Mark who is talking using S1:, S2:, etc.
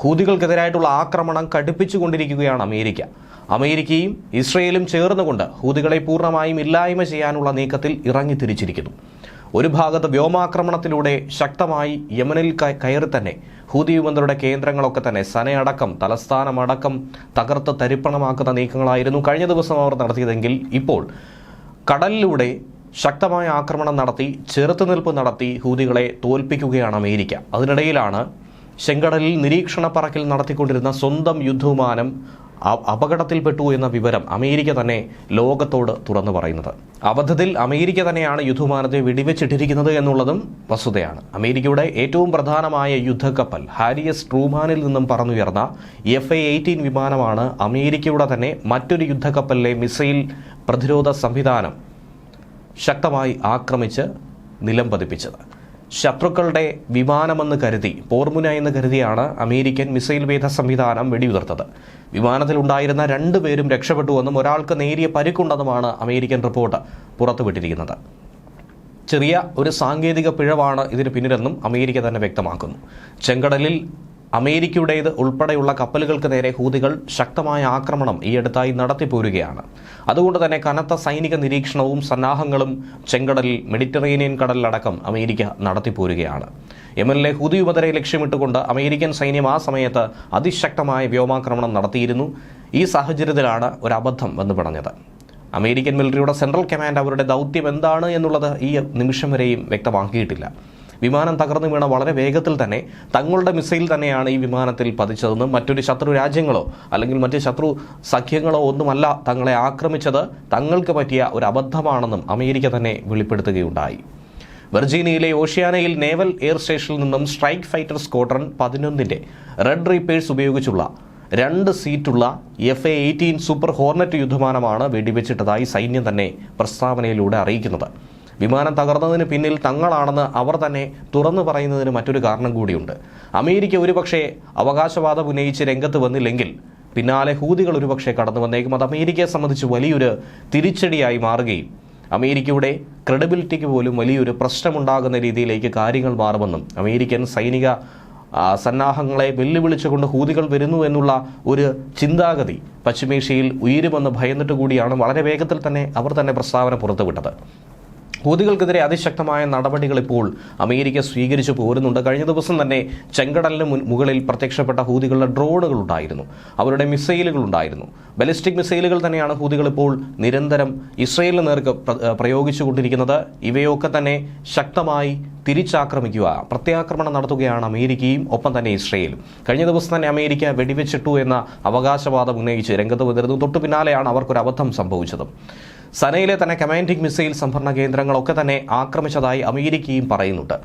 S1: ഹൂതികൾക്കെതിരായിട്ടുള്ള ആക്രമണം കടുപ്പിച്ചുകൊണ്ടിരിക്കുകയാണ് അമേരിക്ക. അമേരിക്കയും ഇസ്രയേലും ചേർന്നുകൊണ്ട് ഹൂതികളെ പൂർണമായും ഇല്ലായ്മ ചെയ്യാനുള്ള നീക്കത്തിൽ ഇറങ്ങി തിരിച്ചിരിക്കുന്നു ഒരു ഭാഗത്ത് വ്യോമാക്രമണത്തിലൂടെ ശക്തമായി യമനിൽ കയറി തന്നെ ഹൂതി വിമതരുടെ കേന്ദ്രങ്ങളൊക്കെ തന്നെ സനയടക്കം തലസ്ഥാനമടക്കം തകർത്ത് തരിപ്പണമാക്കുന്ന നീക്കങ്ങളായിരുന്നു കഴിഞ്ഞ ദിവസം അവർ നടത്തിയതെങ്കിൽ ഇപ്പോൾ കടലിലൂടെ ശക്തമായ ആക്രമണം നടത്തി ചെറുത്തുനിൽപ്പ് നടത്തി ഹൂതികളെ തോൽപ്പിക്കുകയാണ് അമേരിക്ക. അതിനിടയിലാണ് ചെങ്കടലിൽ നിരീക്ഷണ പറക്കൽ നടത്തിക്കൊണ്ടിരുന്ന സ്വന്തം യുദ്ധവിമാനം അപകടത്തിൽപ്പെട്ടു എന്ന വിവരം അമേരിക്ക തന്നെ ലോകത്തോട് തുറന്നു പറയുന്നത്. അവധത്തിൽ അമേരിക്ക തന്നെയാണ് യുദ്ധവിമാനത്തെ വെടിവെച്ചിട്ടിരിക്കുന്നത് എന്നുള്ളതും വസ്തുതയാണ്. അമേരിക്കയുടെ ഏറ്റവും പ്രധാനമായ യുദ്ധക്കപ്പൽ ഹാരിയസ് ട്രൂമാനിൽ നിന്നും പറന്നുയർന്ന എഫ് എ എയ്റ്റീൻ വിമാനമാണ് അമേരിക്കയുടെ തന്നെ മറ്റൊരു യുദ്ധക്കപ്പലിലെ മിസൈൽ പ്രതിരോധ സംവിധാനം ശക്തമായി ആക്രമിച്ച് നിലം പതിപ്പിച്ചത് ശത്രുക്കളുടെ വിമാനമെന്ന് കരുതി പോർമുന എന്ന് കരുതിയാണ് അമേരിക്കൻ മിസൈൽ വേധ സംവിധാനം വെടിയുതിർത്തത്. രണ്ടു പേരും രക്ഷപ്പെട്ടുവെന്നും ഒരാൾക്ക് നേരിയ പരിക്കുണ്ടെന്നുമാണ് അമേരിക്കൻ റിപ്പോർട്ട് പുറത്തുവിട്ടിരിക്കുന്നത്. ചെറിയ ഒരു സാങ്കേതിക പിഴവാണ് ഇതിന് പിന്നിലെന്നും അമേരിക്ക തന്നെ വ്യക്തമാക്കുന്നു. ചെങ്കടലിൽ അമേരിക്കയുടേത് ഉൾപ്പെടെയുള്ള കപ്പലുകൾക്ക് നേരെ ഹൂതികൾ ശക്തമായ ആക്രമണം ഈ അടുത്തായി നടത്തിപ്പോരുകയാണ്. അതുകൊണ്ട് തന്നെ കനത്ത സൈനിക നിരീക്ഷണവും സന്നാഹങ്ങളും ചെങ്കടലിൽ മെഡിറ്ററേനിയൻ കടലിലടക്കം അമേരിക്ക നടത്തിപ്പോരുകയാണ്. യമനിലെ ഹൂതി ഉപതരെ ലക്ഷ്യമിട്ടുകൊണ്ട് അമേരിക്കൻ സൈന്യം ആ സമയത്ത് അതിശക്തമായ വ്യോമാക്രമണം നടത്തിയിരുന്നു. ഈ സാഹചര്യത്തിലാണ് ഒരു അബദ്ധം വന്നു പറഞ്ഞത് അമേരിക്കൻ മിലിറ്ററിയുടെ സെൻട്രൽ കമാൻഡ് അവരുടെ ദൗത്യം എന്താണ് എന്നുള്ളത് ഈ നിമിഷം വരെയും വ്യക്തമാക്കിയിട്ടില്ല. വിമാനം തകർന്നു വീണ വളരെ വേഗത്തിൽ തന്നെ തങ്ങളുടെ മിസൈൽ തന്നെയാണ് ഈ വിമാനത്തിൽ പതിച്ചതെന്നും മറ്റൊരു ശത്രു രാജ്യങ്ങളോ അല്ലെങ്കിൽ മറ്റ് ശത്രു സഖ്യങ്ങളോ ഒന്നുമല്ല തങ്ങളെ ആക്രമിച്ചത്. തങ്ങൾക്ക് പറ്റിയ ഒരു അബദ്ധമാണെന്നും അമേരിക്ക തന്നെ വെളിപ്പെടുത്തുകയുണ്ടായി. വെർജീനിയയിലെ ഓഷ്യാനയിൽ നേവൽ എയർ സ്റ്റേഷനിൽ നിന്നും സ്ട്രൈക്ക് ഫൈറ്റർ സ്ക്വാഡ്രൺ പതിനൊന്നിന്റെ റെഡ് റീപ്പേഴ്സ് ഉപയോഗിച്ചുള്ള രണ്ട് സീറ്റുള്ള F A eighteen super hornet യുദ്ധമാനമാണ് വെടിവെച്ചിട്ടതായി സൈന്യം തന്നെ പ്രസ്താവനയിലൂടെ അറിയിക്കുന്നത്. വിമാനം തകർന്നതിന് പിന്നിൽ തങ്ങളാണെന്ന് അവർ തന്നെ തുറന്നു പറയുന്നതിന് മറ്റൊരു കാരണം കൂടിയുണ്ട്. അമേരിക്ക ഒരുപക്ഷെ അവകാശവാദം ഉന്നയിച്ച് രംഗത്ത് വന്നില്ലെങ്കിൽ പിന്നാലെ ഹൂതികൾ ഒരുപക്ഷെ കടന്നു വന്നേക്കും. അത് അമേരിക്കയെ സംബന്ധിച്ച് വലിയൊരു തിരിച്ചടിയായി മാറുകയും അമേരിക്കയുടെ ക്രെഡിബിലിറ്റിക്ക് പോലും വലിയൊരു പ്രശ്നമുണ്ടാകുന്ന രീതിയിലേക്ക് കാര്യങ്ങൾ മാറുമെന്നും അമേരിക്കൻ സൈനിക സന്നാഹങ്ങളെ വെല്ലുവിളിച്ചുകൊണ്ട് ഹൂതികൾ വരുന്നു എന്നുള്ള ഒരു ചിന്താഗതി പശ്ചിമേഷ്യയിൽ ഉയരുമെന്ന് ഭയന്നിട്ട് കൂടിയാണ് വളരെ വേഗത്തിൽ തന്നെ അവർ തന്നെ പ്രസ്താവന പുറത്തുവിട്ടത്. ഹൂതികൾക്കെതിരെ അതിശക്തമായ നടപടികൾ ഇപ്പോൾ അമേരിക്ക സ്വീകരിച്ചു പോരുന്നുണ്ട്. കഴിഞ്ഞ ദിവസം തന്നെ ചെങ്കടലിന് മുകളിൽ പ്രത്യക്ഷപ്പെട്ട ഹൂതികളുടെ ഡ്രോണുകൾ ഉണ്ടായിരുന്നു. അവരുടെ മിസൈലുകൾ ഉണ്ടായിരുന്നു. ബലിസ്റ്റിക് മിസൈലുകൾ തന്നെയാണ് ഹൂതികൾ ഇപ്പോൾ നിരന്തരം ഇസ്രയേലിന് നേർക്ക് പ്രയോഗിച്ചുകൊണ്ടിരിക്കുന്നത്. ഇവയൊക്കെ തന്നെ ശക്തമായി തിരിച്ചാക്രമിക്കുക പ്രത്യാക്രമണം നടത്തുകയാണ് അമേരിക്കയും ഒപ്പം തന്നെ ഇസ്രയേലും. കഴിഞ്ഞ ദിവസം തന്നെ അമേരിക്ക വെടിവെച്ചിട്ടു എന്ന അവകാശവാദം ഉന്നയിച്ച് രംഗത്ത് വന്നിരുന്നു. തൊട്ടു പിന്നാലെയാണ് അവർക്കൊരു അബദ്ധം സംഭവിച്ചത്. സനയിലെ തന്നെ കമാൻഡിംഗ് മിസൈൽ സംഭരണ കേന്ദ്രങ്ങളൊക്കെ തന്നെ ആക്രമിച്ചതായി അമേരിക്കയും പറയുന്നുണ്ട്.